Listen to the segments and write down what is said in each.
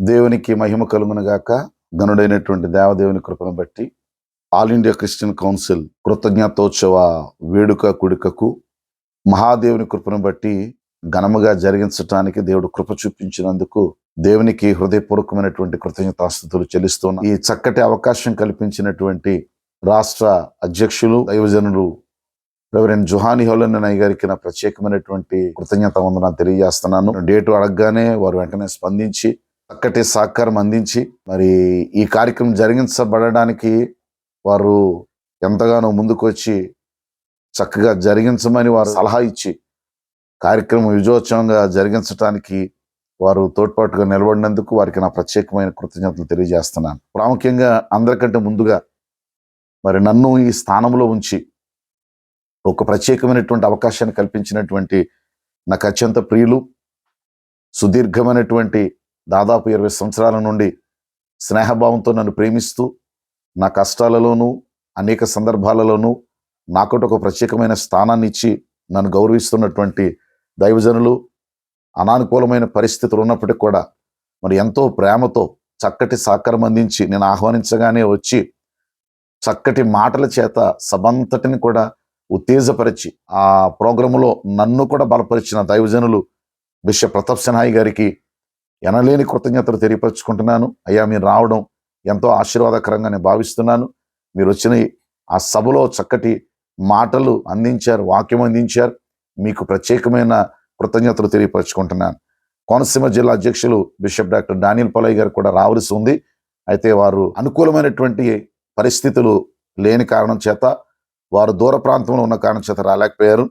దేవునికి మహిమ కలుగునుగాక గనుడైనటువంటి దేవదేవుని కృపను బట్టి ఆల్ ఇండియా క్రిస్టియన్ కౌన్సిల్ కృతజ్ఞతోత్సవ వేడుక కుడికకు మహాదేవుని కృపను బట్టి ఘనముగా జరిగించటానికి దేవుడు కృప చూపించినందుకు దేవునికి హృదయపూర్వకమైనటువంటి కృతజ్ఞతాస్థుతులు చెల్లిస్తున్నా. ఈ చక్కటి అవకాశం కల్పించినటువంటి రాష్ట్ర అధ్యక్షులు దైవజనులు రెవరెండ్ జుహాని హోలన్నయ్య గారికి నా ప్రత్యేకమైనటువంటి కృతజ్ఞత వందన తెలియజేస్తున్నాను. డేటు అడగగానే వారు వెంటనే స్పందించి చక్కటి సహకారం అందించి మరి ఈ కార్యక్రమం జరిగించబడడానికి వారు ఎంతగానో ముందుకు వచ్చి చక్కగా జరిగించమని వారు సలహా ఇచ్చి కార్యక్రమం విజయోత్సవంగా జరిగించడానికి వారు తోడ్పాటుగా నిలబడినందుకు వారికి నా ప్రత్యేకమైన కృతజ్ఞతలు తెలియజేస్తున్నాను. ప్రాముఖ్యంగా అందరికంటే ముందుగా మరి నన్ను ఈ స్థానంలో ఉంచి ఒక ప్రత్యేకమైనటువంటి అవకాశాన్ని కల్పించినటువంటి నాకు అత్యంత ప్రియులు సుదీర్ఘమైనటువంటి దాదాపు ఇరవై సంవత్సరాల నుండి స్నేహభావంతో నన్ను ప్రేమిస్తూ నా కష్టాలలోనూ అనేక సందర్భాలలోనూ నాకొట ఒక ప్రత్యేకమైన స్థానాన్ని ఇచ్చి నన్ను గౌరవిస్తున్నటువంటి దైవజనులు అనానుకూలమైన పరిస్థితులు ఉన్నప్పటికీ కూడా మరి ఎంతో ప్రేమతో చక్కటి సహకారం అందించి నేను ఆహ్వానించగానే వచ్చి చక్కటి మాటల చేత సబంతటిని కూడా ఉత్తేజపరిచి ఆ ప్రోగ్రాములో నన్ను కూడా బలపరిచిన దైవజనులు బిషప్ ప్రతాప్ సిన్హాయి గారికి ఎనలేని కృతజ్ఞతలు తెలియపరుచుకుంటున్నాను. అయ్యా మీరు రావడం ఎంతో ఆశీర్వాదకరంగా నేను భావిస్తున్నాను. మీరు వచ్చిన ఆ సభలో చక్కటి మాటలు అందించారు వాక్యం అందించారు. మీకు ప్రత్యేకమైన కృతజ్ఞతలు తెలియపరచుకుంటున్నాను. కోనసీమ జిల్లా అధ్యక్షులు బిషప్ డాక్టర్ డానియల్ పొలయ్య గారు కూడా రావాల్సి ఉంది. అయితే వారు అనుకూలమైనటువంటి పరిస్థితులు లేని కారణం చేత వారు దూర ప్రాంతంలో ఉన్న కారణం చేత రాలేకపోయారు.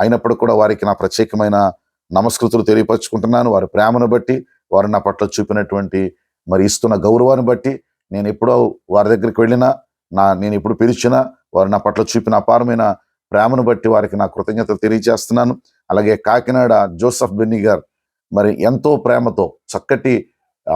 అయినప్పుడు కూడా వారికి నా ప్రత్యేకమైన నమస్కృతులు తెలియపరుచుకుంటున్నాను. వారి ప్రేమను బట్టి వారు నా పట్ల చూపినటువంటి మరి ఇస్తున్న గౌరవాన్ని బట్టి నేను ఎప్పుడో వారి దగ్గరికి వెళ్ళినా నా నేను ఎప్పుడు పిలిచినా వారు నా పట్ల చూపిన అపారమైన ప్రేమను బట్టి వారికి నా కృతజ్ఞతలు తెలియజేస్తున్నాను. అలాగే కాకినాడ జోసఫ్ బెన్నీ గారు మరి ఎంతో ప్రేమతో చక్కటి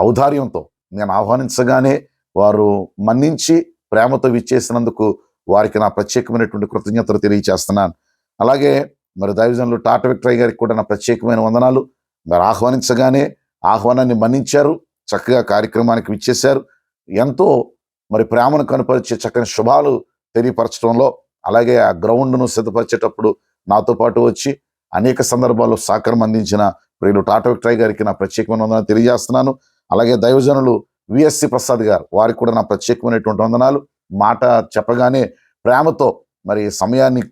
ఔదార్యంతో నేను ఆహ్వానించగానే వారు మన్నించి ప్రేమతో విచ్చేసినందుకు వారికి నా ప్రత్యేకమైనటువంటి కృతజ్ఞతలు తెలియజేస్తున్నాను. అలాగే మరి దైవజనులు టాటా విక్టరయ్య గారికి కూడా నా ప్రత్యేకమైన వందనాలు. మరి ఆహ్వానించగానే ఆహ్వానాన్ని మన్నించారు చక్కగా కార్యక్రమానికి విచ్చేశారు. ఎంతో మరి ప్రేమను కనపరిచే చక్కని శుభాలు తెలియపరచడంలో అలాగే ఆ గ్రౌండ్ను సిద్ధపరిచేటప్పుడు నాతో పాటు వచ్చి అనేక సందర్భాల్లో సహకారం అందించిన ప్రియులు టాటా ట్రై గారికి నా ప్రత్యేకమైన వందనాలు తెలియజేస్తున్నాను. అలాగే దైవజనులు విఎస్సి ప్రసాద్ గారు వారికి కూడా నా ప్రత్యేకమైనటువంటి వందనాలు. మాట చెప్పగానే ప్రేమతో మరి సమయాన్ని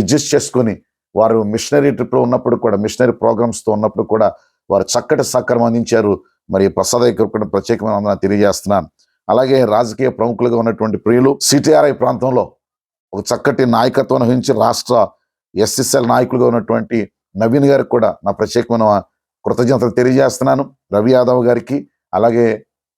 అడ్జస్ట్ చేసుకొని వారు మిషనరీ ట్రిప్లో ఉన్నప్పుడు కూడా మిషనరీ ప్రోగ్రామ్స్తో ఉన్నప్పుడు కూడా వారు చక్కటి సహకారం అందించారు. మరి ప్రసాద్ కూడా ప్రత్యేకమైన వందనాలు తెలియజేస్తున్నాను. అలాగే రాజకీయ ప్రముఖులుగా ఉన్నటువంటి ప్రియులు సిటీఆర్ఐ ప్రాంతంలో ఒక చక్కటి నాయకత్వం వహించి రాష్ట్ర ఎస్ఎస్ఎల్ నాయకులుగా ఉన్నటువంటి నవీన్ గారికి కూడా నా ప్రత్యేకమైన కృతజ్ఞతలు తెలియజేస్తున్నాను. రవి యాదవ్ గారికి అలాగే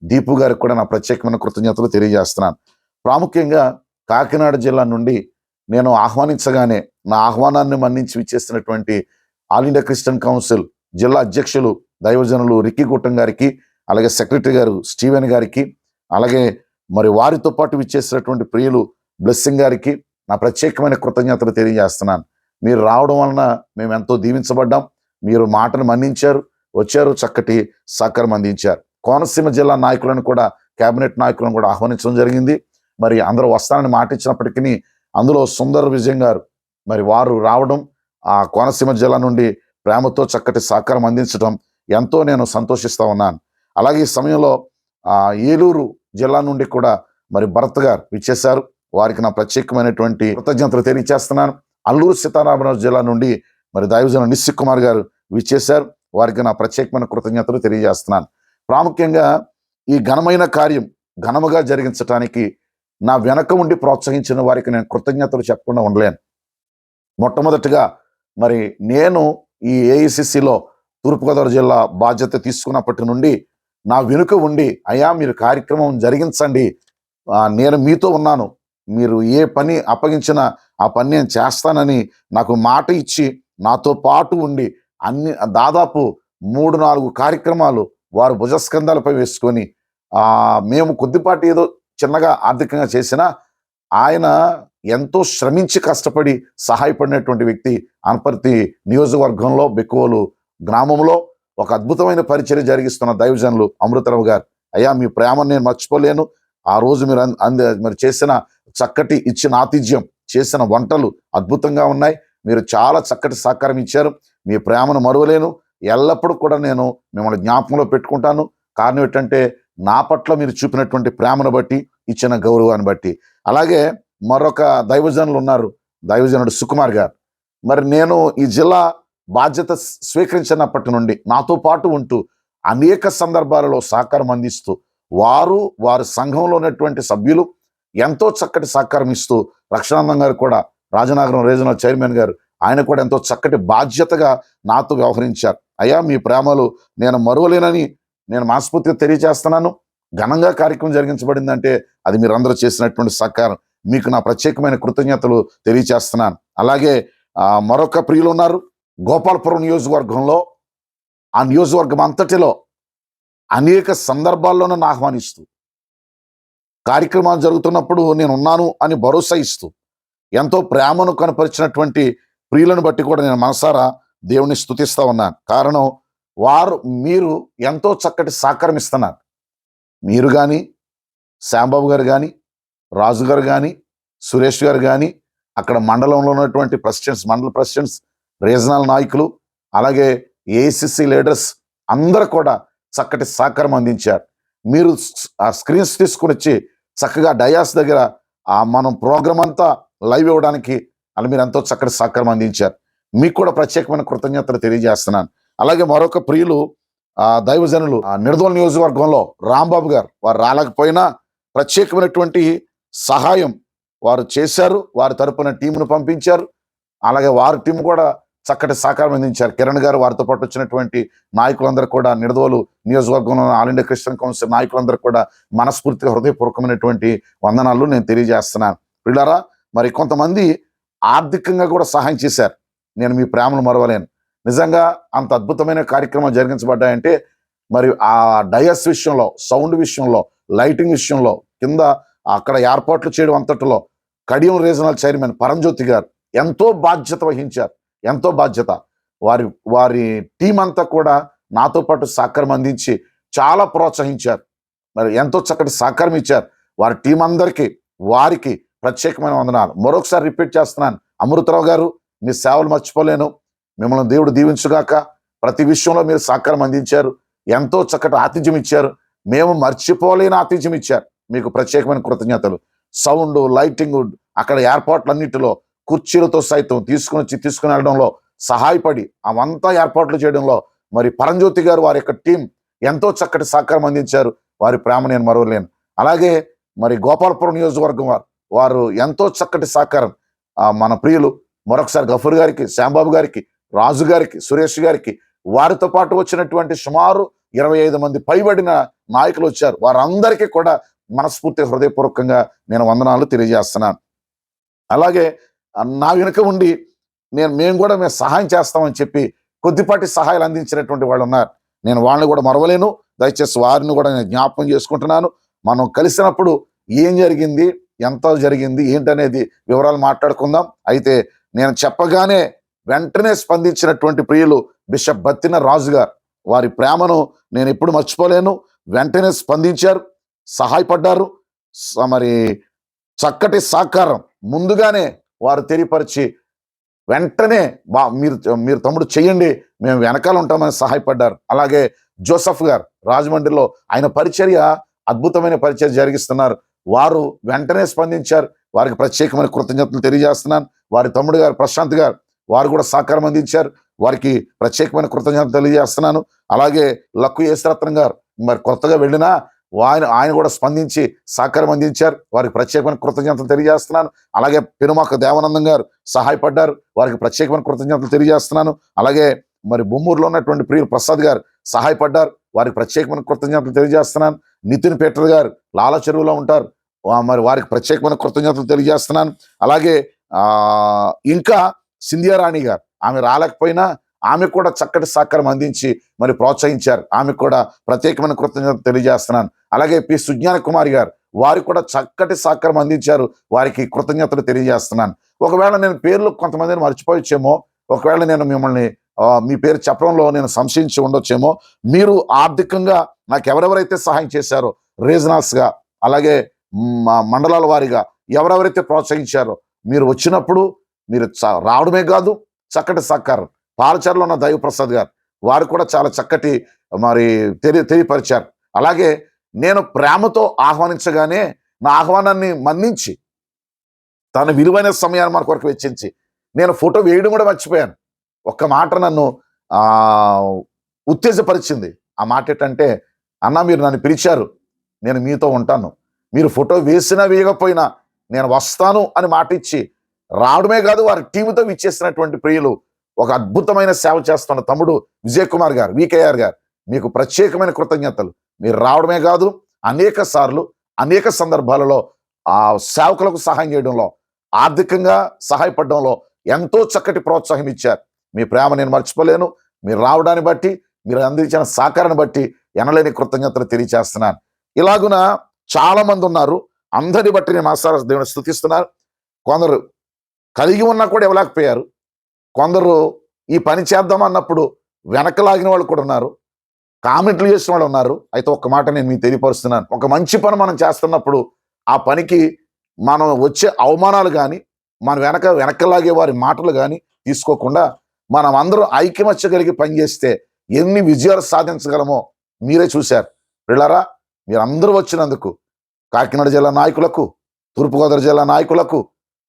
దీపు గారికి కూడా నా ప్రత్యేకమైన కృతజ్ఞతలు తెలియజేస్తున్నాను. ప్రాముఖ్యంగా కాకినాడ జిల్లా నుండి నేను ఆహ్వానించగానే నా ఆహ్వానాన్ని మన్నించి విచ్చేసినటువంటి ఆల్ ఇండియా క్రిస్టియన్ కౌన్సిల్ జిల్లా అధ్యక్షులు దైవజనులు రిక్కి గుట్టం గారికి అలాగే సెక్రటరీ గారు స్టీవెన్ గారికి అలాగే మరి వారితో పాటు విచ్చేసినటువంటి ప్రియులు బ్లెస్సింగ్ గారికి నా ప్రత్యేకమైన కృతజ్ఞతలు తెలియజేస్తున్నాను. మీరు రావడం వలన మేము ఎంతో దీవించబడ్డాం. మీరు మాటను మన్నించారు వచ్చారు చక్కటి సహకారం అందించారు. కోనసీమ జిల్లా నాయకులను కూడా కేబినెట్ నాయకులను కూడా ఆహ్వానించడం జరిగింది. మరి అందరూ వస్తానని మాట ఇచ్చినప్పటికీ అందులో సుందర విజయం గారు మరి వారు రావడం ఆ కోనసీమ జిల్లా నుండి ప్రేమతో చక్కటి సహకారం అందించడం ఎంతో నేను సంతోషిస్తూ ఉన్నాను. అలాగే ఈ సమయంలో ఏలూరు జిల్లా నుండి కూడా మరి భరత్ గారు విచ్చేశారు. వారికి నా ప్రత్యేకమైనటువంటి కృతజ్ఞతలు తెలియజేస్తున్నాను అల్లూరు సీతారామరాజు జిల్లా నుండి మరి దైవజన నిశ్చిక్ కుమార్ గారు విచ్చేశారు. వారికి నా ప్రత్యేకమైన కృతజ్ఞతలు తెలియజేస్తున్నాను. ప్రాముఖ్యంగా ఈ ఘనమైన కార్యం ఘనముగా జరిగించటానికి నా వెనక ఉండి ప్రోత్సహించిన వారికి నేను కృతజ్ఞతలు చెప్పకుండా ఉండలేను. మొట్టమొదటిగా మరి నేను ఈ ఏఐసిసిలో తూర్పుగోదావరి జిల్లా బాధ్యత తీసుకున్నప్పటి నుండి నా వెనుక ఉండి అయ్యా మీరు కార్యక్రమం జరిగించండి. నేను మీతో ఉన్నాను. మీరు ఏ పని అప్పగించినా ఆ పని నేను చేస్తానని నాకు మాట ఇచ్చి నాతో పాటు ఉండి అన్ని దాదాపు మూడు నాలుగు కార్యక్రమాలు వారు భుజస్కంధాలపై వేసుకొని మేము కొద్దిపాటి ఏదో చిన్నగా ఆర్థికంగా చేసినా ఆయన ఎంతో శ్రమించి కష్టపడి సహాయపడినటువంటి వ్యక్తి అనపర్తి నియోజకవర్గంలో బెక్కువలు గ్రామంలో ఒక అద్భుతమైన పరిచయం జరిగిస్తున్న దైవజనులు అమృతరావు గారు. అయ్యా మీ ప్రేమను నేను మర్చిపోలేను. ఆ రోజు మీరు అంద- అంద చేసిన చక్కటి ఇచ్చిన ఆతిథ్యం చేసిన వంటలు అద్భుతంగా ఉన్నాయి. మీరు చాలా చక్కటి సహకారం ఇచ్చారు. మీ ప్రేమను మరువలేను. ఎల్లప్పుడూ కూడా నేను మిమ్మల్ని జ్ఞాపకంలో పెట్టుకుంటాను. కారణం ఏంటంటే నా పట్ల మీరు చూపినటువంటి ప్రేమను బట్టి ఇచ్చిన గౌరవాన్ని బట్టి. అలాగే మరొక దైవజనులు ఉన్నారు దైవజనుడు సుకుమార్ గారు. మరి నేను ఈ జిల్లా బాధ్యత స్వీకరించినప్పటి నుండి నాతో పాటు ఉంటూ అనేక సందర్భాలలో సహకారం అందిస్తూ వారు వారి సంఘంలో ఉన్నటువంటి సభ్యులు ఎంతో చక్కటి సహకారం ఇస్తూ రక్షణానందం గారు కూడా రాజనగరం రీజనల్ చైర్మన్ గారు ఆయన కూడా ఎంతో చక్కటి బాధ్యతగా నాతో వ్యవహరించారు. అయ్యా మీ ప్రేమలు నేను మరువలేనని నేను మనస్ఫూర్తిగా తెలియజేస్తున్నాను. ఘనంగా కార్యక్రమం జరిగించబడిందంటే అది మీరందరూ చేసినటువంటి సహకారం. మీకు నా ప్రత్యేకమైన కృతజ్ఞతలు తెలియజేస్తున్నాను అలాగే మరొక ప్రియులు ఉన్నారు. గోపాలపురం నియోజకవర్గంలో ఆ నియోజకవర్గం అంతటిలో అనేక సందర్భాల్లోనూ నా ఆహ్వానిస్తూ కార్యక్రమాలు జరుగుతున్నప్పుడు నేను ఉన్నాను అని భరోసా ఇస్తూ ఎంతో ప్రేమను కనపరిచినటువంటి ప్రియులను బట్టి కూడా నేను మనసారా దేవుని స్తుతిస్తా ఉన్నాను. కారణం వారు మీరు ఎంతో చక్కటి సహకారం ఇస్తున్నారు మీరు కానీ శాంబాబు గారు కానీ రాజు గారు కానీ సురేష్ గారు కానీ అక్కడ మండలంలో ఉన్నటువంటి ప్రెసిడెంట్స్ మండల ప్రెసిడెంట్స్ రీజనల్ నాయకులు అలాగే ఏఐసిసి లీడర్స్ అందరూ కూడా చక్కటి సహకారం అందించారు. మీరు ఆ స్క్రీన్స్ తీసుకుని వచ్చి చక్కగా డయాస్ దగ్గర ఆ మనం ప్రోగ్రామ్ అంతా లైవ్ ఇవ్వడానికి అలా మీరు ఎంతో చక్కటి సహకారం అందించారు. మీకు కూడా ప్రత్యేకమైన కృతజ్ఞతలు తెలియజేస్తున్నాను. అలాగే మరొక ప్రియులు ఆ దైవజనులు ఆ నియోజకవర్గంలో రాంబాబు గారు వారు రాలేకపోయినా ప్రత్యేకమైనటువంటి సహాయం వారు చేశారు వారి తరపున టీంను పంపించారు. అలాగే వారి టీం కూడా చక్కటి సహకారం అందించారు. కిరణ్ గారు వారితో పాటు వచ్చినటువంటి నాయకులందరూ కూడా నిడదోలు నియోజకవర్గంలో ఆల్ ఇండియా క్రిస్టియన్ కౌన్సిల్ నాయకులందరూ కూడా మనస్ఫూర్తిగా హృదయపూర్వకమైనటువంటి వందనాలు నేను తెలియజేస్తున్నాను. పిల్లరా మరి కొంతమంది ఆర్థికంగా కూడా సహాయం చేశారు. నేను మీ ప్రేమను మరవలేను. నిజంగా అంత అద్భుతమైన కార్యక్రమం జరిగించబడ్డాయంటే మరి ఆ డయస్ విషయంలో సౌండ్ విషయంలో లైటింగ్ విషయంలో కింద అక్కడ ఏర్పాట్లు చేయడం అంతటిలో కడియం రీజనల్ చైర్మన్ పరంజ్యోతి గారు ఎంతో బాధ్యత వహించారు. ఎంతో బాధ్యత. వారి వారి టీం అంతా కూడా నాతో పాటు సహకారం అందించి చాలా ప్రోత్సహించారు. మరి ఎంతో చక్కటి సహకారం ఇచ్చారు. వారి టీం అందరికీ వారికి ప్రత్యేకమైన వందనాలు. మరొకసారి రిపీట్ చేస్తున్నాను. అమృతరావు గారు మీ సేవలు మర్చిపోలేను. మిమ్మల్ని దేవుడు దీవించుగాక ప్రతి విషయంలో మీరు సహకారం అందించారు. ఎంతో చక్కటి ఆతిథ్యం ఇచ్చారు. మేము మర్చిపోలేని ఆతిథ్యం ఇచ్చారు. మీకు ప్రత్యేకమైన కృతజ్ఞతలు. సౌండ్ లైటింగ్ అక్కడ ఏర్పాట్లన్నిటిలో కుర్చీలతో సైతం తీసుకుని వచ్చి తీసుకుని వెళ్ళడంలో సహాయపడి అవంతా ఏర్పాట్లు చేయడంలో మరి పరంజ్యోతి గారు వారి యొక్క టీం ఎంతో చక్కటి సహకారం అందించారు. వారి ప్రేమ నేను మరవలేను. అలాగే మరి గోపాలపురం నియోజకవర్గం వారు వారు ఎంతో చక్కటి సహకారం. మన ప్రియులు మరొకసారి గఫూర్ గారికి శ్యాంబాబు గారికి రాజు గారికి సురేష్ గారికి వారితో పాటు వచ్చినటువంటి సుమారు ఇరవై ఐదు మంది పైబడిన నాయకులు వచ్చారు. వారందరికీ కూడా మనస్ఫూర్తి హృదయపూర్వకంగా నేను వందనాలు తెలియజేస్తున్నాను. అలాగే నా వెనుక ఉండి నేను మేము కూడా మేము సహాయం చేస్తామని చెప్పి కొద్దిపాటి సహాయాలు అందించినటువంటి వాళ్ళు ఉన్నారు నేను వాళ్ళని కూడా మరవలేను. దయచేసి వారిని కూడా నేను జ్ఞాపకం చేసుకుంటున్నాను. మనం కలిసినప్పుడు ఏం జరిగింది ఎంత జరిగింది ఏంటనేది వివరాలు మాట్లాడుకుందాం. అయితే నేను చెప్పగానే వెంటనే స్పందించినటువంటి ప్రియులు బిషప్ బత్తిన రాజు గారు వారి ప్రేమను నేను ఎప్పుడు మర్చిపోలేను. వెంటనే స్పందించారు. సహాయపడ్డారు. స- మరి చక్కటి సహకారం. ముందుగానే వారు తెలియపరిచి వెంటనే బా మీరు మీరు తమ్ముడు చెయ్యండి మేము వెనకాల ఉంటామని సహాయపడ్డారు. అలాగే జోసఫ్ గారు రాజమండ్రిలో ఆయన పరిచర్య అద్భుతమైన పరిచర్య జరిగిస్తున్నారు. వారు వెంటనే స్పందించారు. వారికి ప్రత్యేకమైన కృతజ్ఞతలు తెలియజేస్తున్నాను. వారి తమ్ముడు గారు ప్రశాంత్ గారు వారు కూడా సహకారం అందించారు. వారికి ప్రత్యేకమైన కృతజ్ఞతలు తెలియజేస్తున్నాను. అలాగే లక్కు యేసరత్నం గారు మరి కొత్తగా వెళ్ళినా ఆయన ఆయన కూడా స్పందించి సహకారం అందించారు. వారికి ప్రత్యేకమైన కృతజ్ఞతలు తెలియజేస్తున్నాను. అలాగే పెనుమాక దేవానందం గారు సహాయపడ్డారు. వారికి ప్రత్యేకమైన కృతజ్ఞతలు తెలియజేస్తున్నాను. అలాగే మరి బొమ్మూరులో ఉన్నటువంటి ప్రియులు ప్రసాద్ గారు సహాయపడ్డారు. వారికి ప్రత్యేకమైన కృతజ్ఞతలు తెలియజేస్తున్నాను. నితిన్ పీటర్ గారు లాల చెరువులో ఉంటారు. మరి వారికి ప్రత్యేకమైన కృతజ్ఞతలు తెలియజేస్తున్నాను. అలాగే ఇంకా సింధియా రాణి గారు. ఆమె రాలేకపోయినా ఆమె కూడా చక్కటి సహకారం అందించి మరి ప్రోత్సహించారు. ఆమె కూడా ప్రత్యేకమైన కృతజ్ఞతలు తెలియజేస్తున్నాను. అలాగే పి. సుజ్ఞాన కుమారి గారు వారు కూడా చక్కటి సహకారం అందించారు. వారికి కృతజ్ఞతలు తెలియజేస్తున్నాను. ఒకవేళ నేను పేర్లు కొంతమందిని మర్చిపోవచ్చేమో ఒకవేళ నేను మిమ్మల్ని మీ పేరు చెప్పడంలో నేను సంశయించి ఉండొచ్చేమో మీరు ఆర్థికంగా నాకు ఎవరెవరైతే సహాయం చేశారో రీజనల్స్గా అలాగే మండలాల వారీగా ఎవరెవరైతే ప్రోత్సహించారో మీరు వచ్చినప్పుడు మీరు చ- రావడమే కాదు చక్కటి సహకారం. పాలచర్లో ఉన్న దైవ ప్రసాద్ గారు వారు కూడా చాలా చక్కటి మరి తెలియ తెలియపరిచారు. అలాగే నేను ప్రేమతో ఆహ్వానించగానే నా ఆహ్వానాన్ని మన్నించి తన విలువైన సమయాన్ని మన కొరకు వెచ్చించి నేను ఫోటో వేయడం కూడా మర్చిపోయాను. ఒక్క మాట నన్ను ఉత్తేజపరిచింది. ఆ మాట ఏంటంటే అన్న మీరు నన్ను పిలిచారు. నేను మీతో ఉంటాను. మీరు ఫోటో వేసినా వేయకపోయినా నేను వస్తాను అని మాట ఇచ్చి రావడమే కాదు వారి టీముతో విచ్చేసినటువంటి ప్రియులు ఒక అద్భుతమైన సేవ చేస్తున్న తమ్ముడు విజయ్ కుమార్ గారు వికేఆర్ గారు. మీకు ప్రత్యేకమైన కృతజ్ఞతలు. మీరు రావడమే కాదు అనేక సార్లు అనేక సందర్భాలలో ఆ సేవకులకు సహాయం చేయడంలో ఆర్థికంగా సహాయపడడంలో ఎంతో చక్కటి ప్రోత్సాహం ఇచ్చారు. మీ ప్రేమ నేను మర్చిపోలేను. మీరు రావడాన్ని బట్టి మీరు అందించిన సహకారాన్ని బట్టి ఎనలేని కృతజ్ఞతలు తెలియచేస్తున్నాను ఇలాగున చాలామంది ఉన్నారు. అందరిని బట్టి నేను ఆసార దేవుని స్థుతిస్తున్నారు కొందరు కలిగి ఉన్నా కూడా ఇవ్వలేకపోయారు. కొందరు ఈ పని చేద్దాం అన్నప్పుడు వెనక లాగిన వాళ్ళు కూడా ఉన్నారు కామెంట్లు చేసిన వాళ్ళు ఉన్నారు. అయితే ఒక మాట నేను మీకు తెలియపరుస్తున్నాను. ఒక మంచి పని మనం చేస్తున్నప్పుడు ఆ పనికి మనం వచ్చే అవమానాలు కానీ మన వెనక వెనకలాగే వారి మాటలు కానీ తీసుకోకుండా మనం అందరం ఐక్యమత్య కలిగి పనిచేస్తే ఎన్ని విజయాలు సాధించగలమో మీరే చూశారు. పిల్లరా మీరందరూ వచ్చినందుకు కాకినాడ జిల్లా నాయకులకు తూర్పుగోదావరి జిల్లా నాయకులకు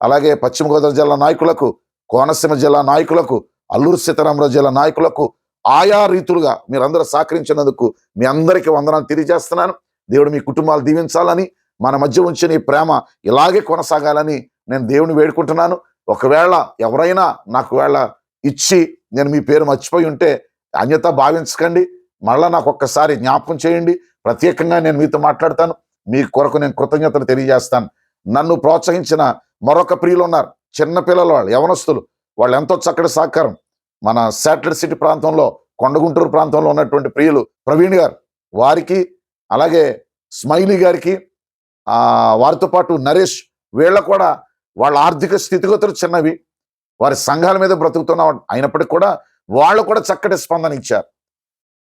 అలాగే పశ్చిమ గోదావరి జిల్లా నాయకులకు కోనసీమ జిల్లా నాయకులకు అల్లూరు సీతారామరాజు జిల్లా నాయకులకు ఆయా రీతులుగా మీరందరూ సహకరించినందుకు మీ అందరికీ వందనాలు తెలియజేస్తున్నాను. దేవుడు మీ కుటుంబాలు దీవించాలని మన మధ్య ఉంచిన ఈ ప్రేమ ఇలాగే కొనసాగాలని నేను దేవుని వేడుకుంటున్నాను. ఒకవేళ ఎవరైనా నాకు వేళ ఇచ్చి నేను మీ పేరు మర్చిపోయి ఉంటే అన్యత భావించకండి. మళ్ళీ నాకు ఒక్కసారి జ్ఞాపకం చేయండి. ప్రత్యేకంగా నేను మీతో మాట్లాడతాను. మీ కొరకు నేను కృతజ్ఞతలు తెలియజేస్తాను. నన్ను ప్రోత్సహించిన మరొక ప్రియులు ఉన్నారు. చిన్నపిల్లలు వాళ్ళు యవనస్తులు. వాళ్ళు ఎంతో చక్కటి సహకారం. మన శాటిలైట్ సిటీ ప్రాంతంలో కొండగుంటూరు ప్రాంతంలో ఉన్నటువంటి ప్రియులు ప్రవీణ్ గారు వారికి అలాగే స్మైలీ గారికి వారితో పాటు నరేష్ వీళ్ళ కూడా వాళ్ళ ఆర్థిక స్థితిగతులు చిన్నవి. వారి సంఘాల మీద బ్రతుకుతున్న అయినప్పటికీ కూడా వాళ్ళు కూడా చక్కటి స్పందన ఇచ్చారు.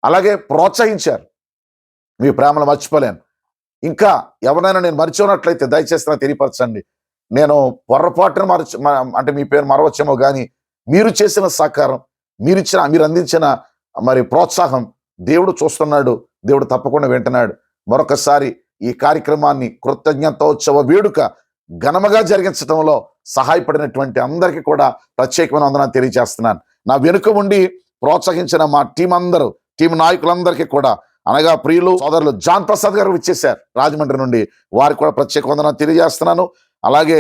అలాగే ప్రోత్సహించారు. మీ ప్రేమను మర్చిపోలేను. ఇంకా ఎవరైనా నేను మర్చిపోనట్లయితే దయచేసి నాకు తెలియపరచండి. నేను పొరపాటున మరచ అంటే మీ పేరు మరవచ్చేమో కానీ మీరు చేసిన సహకారం మీరు ఇచ్చిన మీరు అందించిన మరి ప్రోత్సాహం దేవుడు చూస్తున్నాడు దేవుడు తప్పకుండా వింటున్నాడు. మరొకసారి ఈ కార్యక్రమాన్ని కృతజ్ఞతోత్సవ వేడుక ఘనముగా జరిగించడంలో సహాయపడినటువంటి అందరికీ కూడా ప్రత్యేకమైన వందనాలు తెలియజేస్తున్నాను. నా వెనుక ఉండి ప్రోత్సహించిన మా టీం అందరూ టీం నాయకులందరికీ కూడా అనగా ప్రియులు సోదరులు జాన్ ప్రసాద్ గారు ఇచ్చేశారు రాజమండ్రి నుండి. వారికి కూడా ప్రత్యేక వందనాలు తెలియజేస్తున్నాను. అలాగే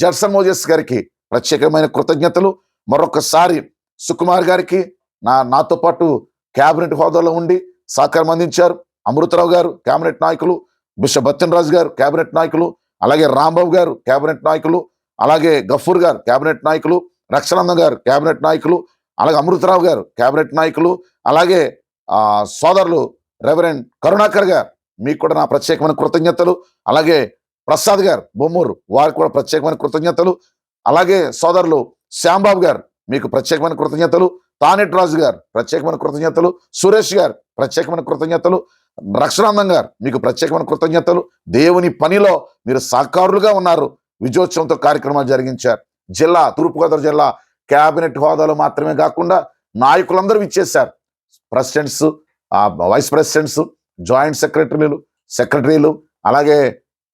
జర్సన్ మోజెస్ గారికి ప్రత్యేకమైన కృతజ్ఞతలు. మరొకసారి సుకుమార్ గారికి నా నాతో పాటు క్యాబినెట్ హోదాలో ఉండి సహకారం అందించారు అమృతరావు గారు క్యాబినెట్ నాయకులు బిషప్ రాజు గారు క్యాబినెట్ నాయకులు అలాగే రాంబాబు గారు క్యాబినెట్ నాయకులు అలాగే గఫూర్ గారు క్యాబినెట్ నాయకులు రక్షానందం గారు క్యాబినెట్ నాయకులు అలాగే అమృతరావు గారు క్యాబినెట్ నాయకులు అలాగే సోదరులు రెవరెండ్ కరుణాకర్ గారు మీకు కూడా నా ప్రత్యేకమైన కృతజ్ఞతలు. అలాగే ప్రసాద్ గారు బొమ్మూరు వారికి కూడా ప్రత్యేకమైన కృతజ్ఞతలు. అలాగే సోదరులు శ్యాంబాబు గారు మీకు ప్రత్యేకమైన కృతజ్ఞతలు. తానెట్ రాజు గారు ప్రత్యేకమైన కృతజ్ఞతలు. సురేష్ గారు ప్రత్యేకమైన కృతజ్ఞతలు. రక్షణానందం గారు మీకు ప్రత్యేకమైన కృతజ్ఞతలు. దేవుని పనిలో మీరు సహకారులుగా ఉన్నారు. విజయోత్సవంతో కార్యక్రమాలు జరిగించారు. జిల్లా తూర్పుగోదావరి జిల్లా క్యాబినెట్ హోదాలో మాత్రమే కాకుండా నాయకులందరూ ఇచ్చేశారు ప్రెసిడెంట్స్ వైస్ ప్రెసిడెంట్స్ జాయింట్ సెక్రటరీలు సెక్రటరీలు అలాగే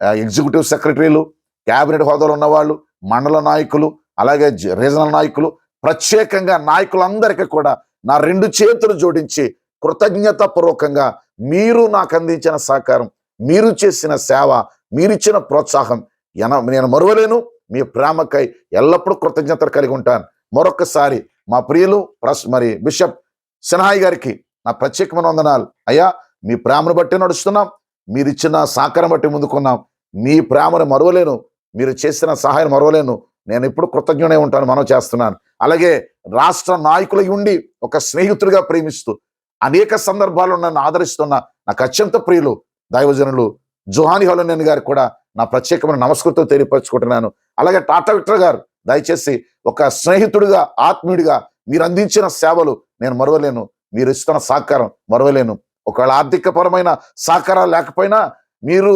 ఎగ్జిక్యూటివ్ సెక్రటరీలు క్యాబినెట్ హోదాలో ఉన్నవాళ్ళు మండల నాయకులు అలాగే జ- రీజనల్ నాయకులు ప్రత్యేకంగా నాయకులందరికీ కూడా నా రెండు చేతులు జోడించి కృతజ్ఞత పూర్వకంగా మీరు నాకు అందించిన సహకారం మీరు చేసిన సేవ మీరిచ్చిన ప్రోత్సాహం ఎన నేను మరువలేను. మీ ప్రేమకై ఎల్లప్పుడూ కృతజ్ఞతలు కలిగి ఉంటాను. మరొకసారి మా ప్రియులు ప్రస్ మరి బిషప్ సిన్హాయి గారికి నా ప్రత్యేకమైన వందనాలు. అయ్యా మీ ప్రేమను బట్టి నడుస్తున్నాం. మీరిచ్చిన సహకారం బట్టి ముందుకున్నాం. మీ ప్రేమను మరవలేను మీరు చేసిన సహాయం మరవలేను. నేను ఎప్పుడు కృతజ్ఞనే ఉంటాను మనం చేస్తున్నాను. అలాగే రాష్ట్ర నాయకులై ఉండి ఒక స్నేహితుడిగా ప్రేమిస్తూ అనేక సందర్భాల్లో నన్ను ఆదరిస్తున్న నాకు అత్యంత ప్రియులు దైవజనులు జుహాని హోలనేని గారు కూడా నా ప్రత్యేకమైన నమస్కృతం తెలియపరచుకుంటున్నాను. అలాగే టాటా విక్టర్ గారు దయచేసి ఒక స్నేహితుడిగా ఆత్మీయుడిగా మీరు అందించిన సేవలు నేను మరవలేను మీరు ఇస్తున్న సహకారం మరవలేను. ఒకవేళ ఆర్థికపరమైన సహకారాలు లేకపోయినా మీరు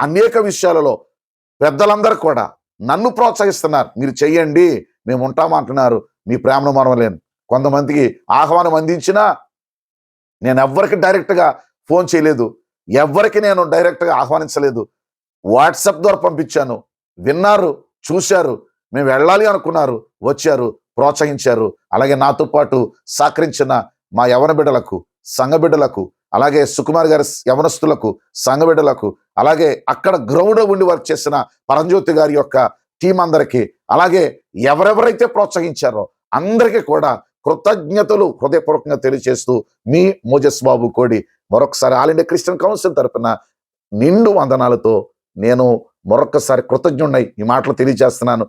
అనేక విషయాలలో పెద్దలందరూ కూడా నన్ను ప్రోత్సహిస్తున్నారు. మీరు చెయ్యండి మేము ఉంటామంటున్నారు మీ ప్రేమను మరవలేను. కొంతమందికి ఆహ్వానం అందించినా నేను ఎవ్వరికి డైరెక్ట్గా ఫోన్ చేయలేదు. ఎవ్వరికి నేను డైరెక్ట్గా ఆహ్వానించలేదు. వాట్సాప్ ద్వారా పంపించాను. విన్నారు చూశారు. మేము వెళ్ళాలి అనుకున్నారు వచ్చారు ప్రోత్సహించారు. అలాగే నాతో పాటు సహకరించిన మా యవన బిడ్డలకు సంఘ బిడ్డలకు అలాగే సుకుమార్ గారి యవనస్తులకు సంఘబిడ్డలకు అలాగే అక్కడ గ్రౌండ్లో ఉండి వర్క్ చేసిన పరంజ్యోతి గారి యొక్క టీం అందరికీ అలాగే ఎవరెవరైతే ప్రోత్సహించారో అందరికీ కూడా కృతజ్ఞతలు హృదయపూర్వకంగా తెలియజేస్తూ మీ మోజస్ బాబు కోడి మరొకసారి ఆల్ ఇండియా క్రిస్టియన్ కౌన్సిల్ తరపున నిండు వందనాలతో నేను మరొకసారి కృతజ్ఞుడై ఈ మాటలు తెలియజేస్తున్నాను.